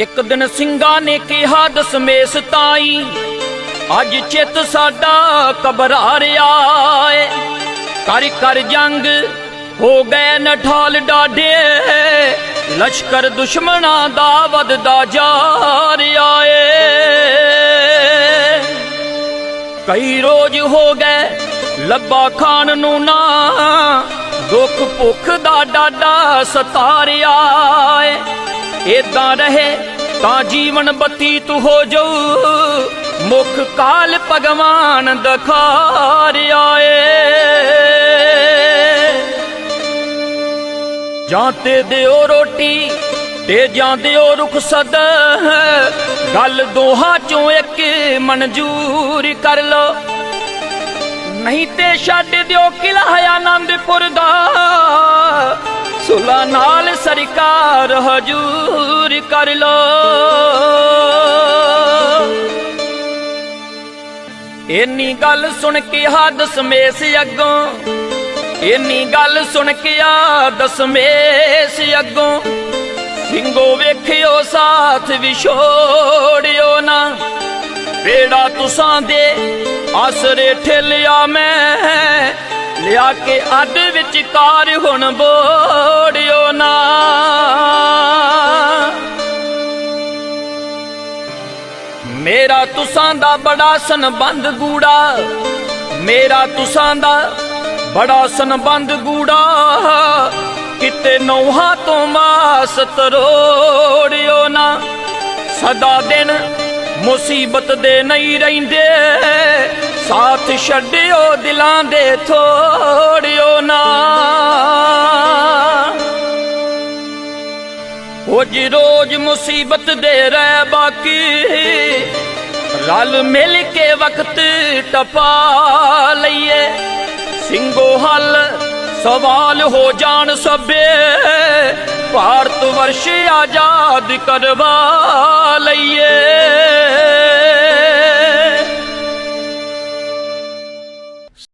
ਇੱਕ ਦਿਨ ਸਿੰਘਾਂ ਨੇ ਕਿਹਾ ਦਸਮੇਸ ਤਾਈ, ਅੱਜ ਚਿੱਤ ਸਾਡਾ ਘਬਰਾ ਰਿਹਾ ਏ। ਕਰ ਕਰ ਜੰਗ ਹੋ ਗਏ ਨਠਾਲ ਡਾਢੇ, ਲਸ਼ਕਰ ਦੁਸ਼ਮਣਾਂ ਦਾ ਵੱਧਦਾ ਜਾ ਰਿਹਾ ਏ। ਕਈ ਰੋਜ਼ ਹੋ ਗਏ ਲੱਭਾ ਖਾਨ ਨੂੰ ਨਾ, ਦੁੱਖ ਭੁੱਖ ਦਾ ਡਾਡਾ ਸਤਾਰਿਆ ਏ। ਏਦਾਂ ਰਹੇ ਤਾਂ ਜੀਵਨ ਬਤੀਤ ਹੋ ਜਾਊ। ਮੁਖ ਕਾਲ ਭਗਵਾਨ ਦਖਾਰਿਆ ਏ ਜਾਂ ਤੇ ਦਿਓ ਰੋਟੀ ਤੇ ਜਾਂ ਦਿਓ ਰੁਖਸਦ ਗੱਲ ਦੋਹਾਂ ਚੋਂ ਇੱਕ ਮਨਜ਼ੂਰ ਕਰ ਲੋ ਨਹੀਂ ਤੇ ਛੱਡ ਦਿਓ ਨਾਲ ਹਜੂਰ ਕਰ ਲੋ। ਇੰਨੀ ਗੱਲ ਸੁਣ ਕੇ ਹਾ ਦਸਮੇਸ ਅੱਗੋਂ। ਇੰਨੀ ਗੱਲ ਸੁਣ ਕੇ ਆ ਦਸਮੇਸ ਅੱਗੋਂ। ਸਿੰਘੋ ਵੇਖਿਓ ਸਾਥ ਵਿਛੋੜਿਓ ਨਾ। ਬੇੜਾ ਤੁਸਾਂ ਦੇ ਆਸਰੇ ਠੇਲਿਆ ਮੈਂ। ਲਿਆ ਕੇ ਅੱਡ ਵਿੱਚ ਕਾਰ ਹੁਣ ਬੋੜਿਓ ਨਾ। ਮੇਰਾ ਤੁਸਾਂ ਦਾ ਬੜਾ ਸੰਬੰਧ ਗੂੜਾ, ਮੇਰਾ ਤੁਸਾਂ ਦਾ ਬੜਾ ਸੰਬੰਧ ਗੂੜਾ। ਕਿਤੇ ਨੌਹਾਂ ਤੋਂ ਮਾਸ ਤਰੋੜਿਓ ਨਾ। ਸਦਾ ਦਿਨ ਮੁਸੀਬਤ ਦੇ ਨਹੀਂ ਰਹਿੰਦੇ। ਸਾਥ ਛੱਡਿਓ ਦਿਲਾਂ ਦੇ ਥੋੜਿਓ ਨਾ। ਰੋਜ਼ ਰੋਜ਼ ਮੁਸੀਬਤ ਦੇ ਰਹਿ ਬਾਕੀ, ਰਲ ਮਿਲ ਕੇ ਵਕਤ ਟਪਾ ਲਈਏ। ਸਿੰਘੋ ਹੱਲ ਸਵਾਲ ਹੋ ਜਾਣ ਸਭੇ, ਭਾਰਤ ਵਰਸ਼ ਆਜ਼ਾਦ ਕਰਵਾ ਲਈਏ।